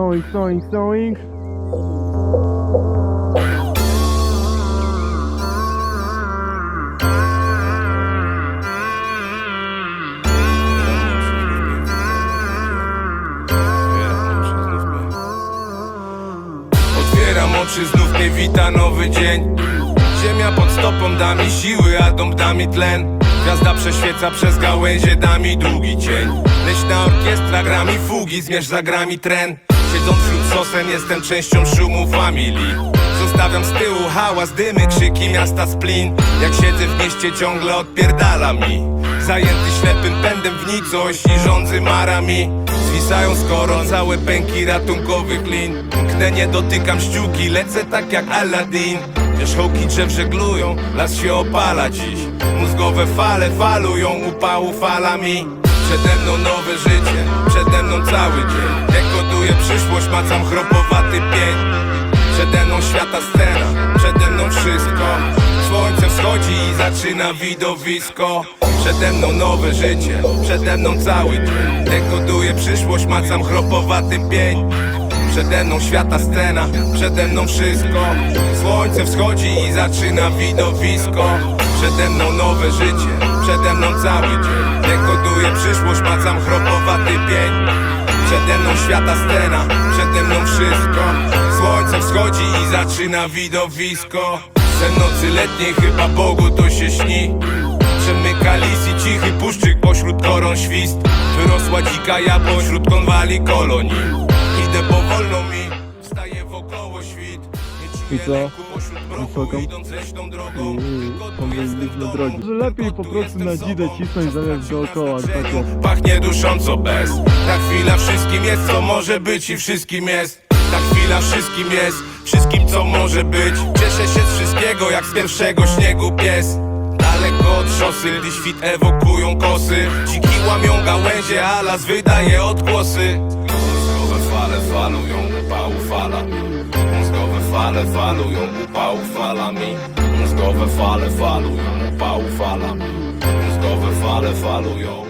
snowing, snowing, snowing. Otwieram oczy, znów mnie wita nowy dzień. Ziemia pod stopą da mi siły, a dom da mi tlen. Gwiazda prześwieca przez gałęzie, da mi długi cień. Leśna orkiestra gra mi fugi, zmierz za grami tren Siedząc wśród sosen, jestem częścią szumu familii Zostawiam z tyłu hałas, dymy, krzyki miasta splin. Jak siedzę w mieście ciągle odpierdala mi. Zajęty ślepym pędem w nicość i rządzy marami. Zwisają z koron całe pęki ratunkowych lin. Mknę nie dotykam ściółki, lecę tak jak Aladdin. Wierzchołki drzew żeglują, las się opala dziś. Mózgowe fale falują upału falami. Przede mną nowe życie, przede mną cały dzień Dekoduję przyszłość, macam chropowaty pień. Przede mną świata scena, przede mną wszystko. Słońce wschodzi i zaczyna widowisko. Przede mną nowe życie, przede mną cały dzień. Dekoduję przyszłość, macam chropowaty pień. Przede mną świata scena, przede mną wszystko. Słońce wschodzi i zaczyna widowisko. Przede mną nowe życie, przede mną cały dzień. Dekoduję przyszłość, macam chropowaty pień Przede mną świata scena, przede mną wszystko. Słońce wschodzi i zaczyna widowisko. Sen nocy letniej chyba Bogu to się śni. Przemyka lis i cichy puszczyk pośród koron świst. Wyrosła dzika jabłoń wśród konwali kolonii. Idę powolno Wygotuję z Powinniśmy domu, drogi. Że lepiej po prostu na dzidę cisnąć zamiast dookoła. Tak jest. Pachnie dusząco bez. Ta chwila wszystkim jest co może być i wszystkim jest. Ta chwila wszystkim jest Wszystkim co może być. Cieszę się z wszystkiego jak z pierwszego śniegu pies. Daleko od szosy, gdy świt ewokują kosy. Dziki łamią gałęzie, a las wydaje odgłosy. Fale falują, upału fala fale falują, upału falami Mózgowe fale falują, upału falami Mózgowe fale falują